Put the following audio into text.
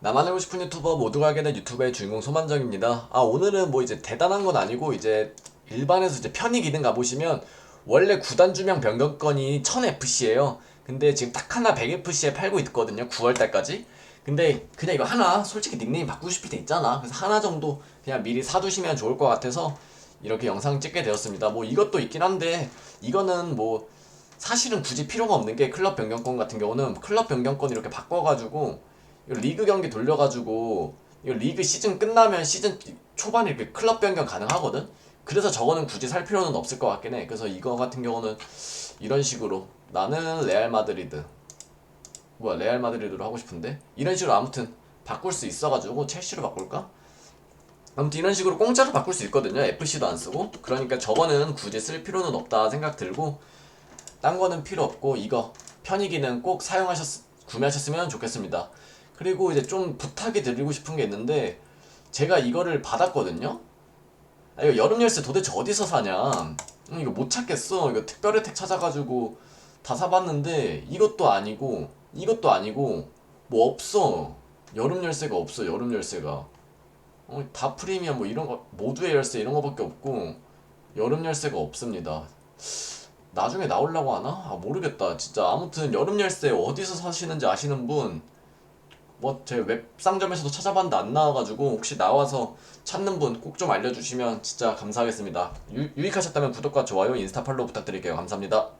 나만 알고 싶은 유튜버 모두가 알게 된 유튜브의 주인공 소만정입니다. 아 오늘은 뭐 이제 대단한 건 아니고 이제 일반에서 이제 편의 기능 가보시면 원래 구단 주명 변경권이 1000FC예요. 근데 지금 딱 하나 100FC에 팔고 있거든요. 9월달까지. 근데 그냥 이거 하나 솔직히 닉네임 바꾸고 싶을 때 있잖아. 그래서 하나 정도 그냥 미리 사두시면 좋을 것 같아서 이렇게 영상 찍게 되었습니다. 뭐 이것도 있긴 한데 이거는 뭐 사실은 굳이 필요가 없는 게 클럽 변경권 같은 경우는 클럽 변경권 이렇게 바꿔가지고 이거 리그 경기 돌려가지고 이거 리그 시즌 끝나면 시즌 초반에 이렇게 클럽 변경 가능하거든. 그래서 저거는 굳이 살 필요는 없을 것 같긴 해. 그래서 이거 같은 경우는 이런 식으로 나는 레알 마드리드 뭐야 레알 마드리드로 하고 싶은데 이런 식으로 아무튼 바꿀 수 있어가지고 첼시로 바꿀까? 아무튼 이런 식으로 공짜로 바꿀 수 있거든요. FC도 안 쓰고 그러니까 저거는 굳이 쓸 필요는 없다 생각 들고 딴 거는 필요 없고 이거 편의 기능 꼭 사용하셨 구매하셨으면 좋겠습니다. 그리고 이제 좀 부탁이 드리고 싶은 게 있는데 제가 이거를 받았거든요. 아, 이거 여름 열쇠 도대체 어디서 사냐? 음, 이거 못 찾겠어. 이거 특별 혜택 찾아가지고 다 사봤는데 이것도 아니고 이것도 아니고 뭐 없어. 여름 열쇠가 없어. 여름 열쇠가. 어, 다 프리미엄 뭐 이런 거 모두의 열쇠 이런 거밖에 없고 여름 열쇠가 없습니다. 나중에 나오려고 하나? 아 모르겠다. 진짜 아무튼 여름 열쇠 어디서 사시는지 아시는 분 뭐 제 웹상점에서도 찾아봤는데 안 나와가지고 혹시 나와서 찾는 분 꼭 좀 알려주시면 진짜 감사하겠습니다. 유, 유익하셨다면 구독과 좋아요, 인스타 팔로우 부탁드릴게요. 감사합니다.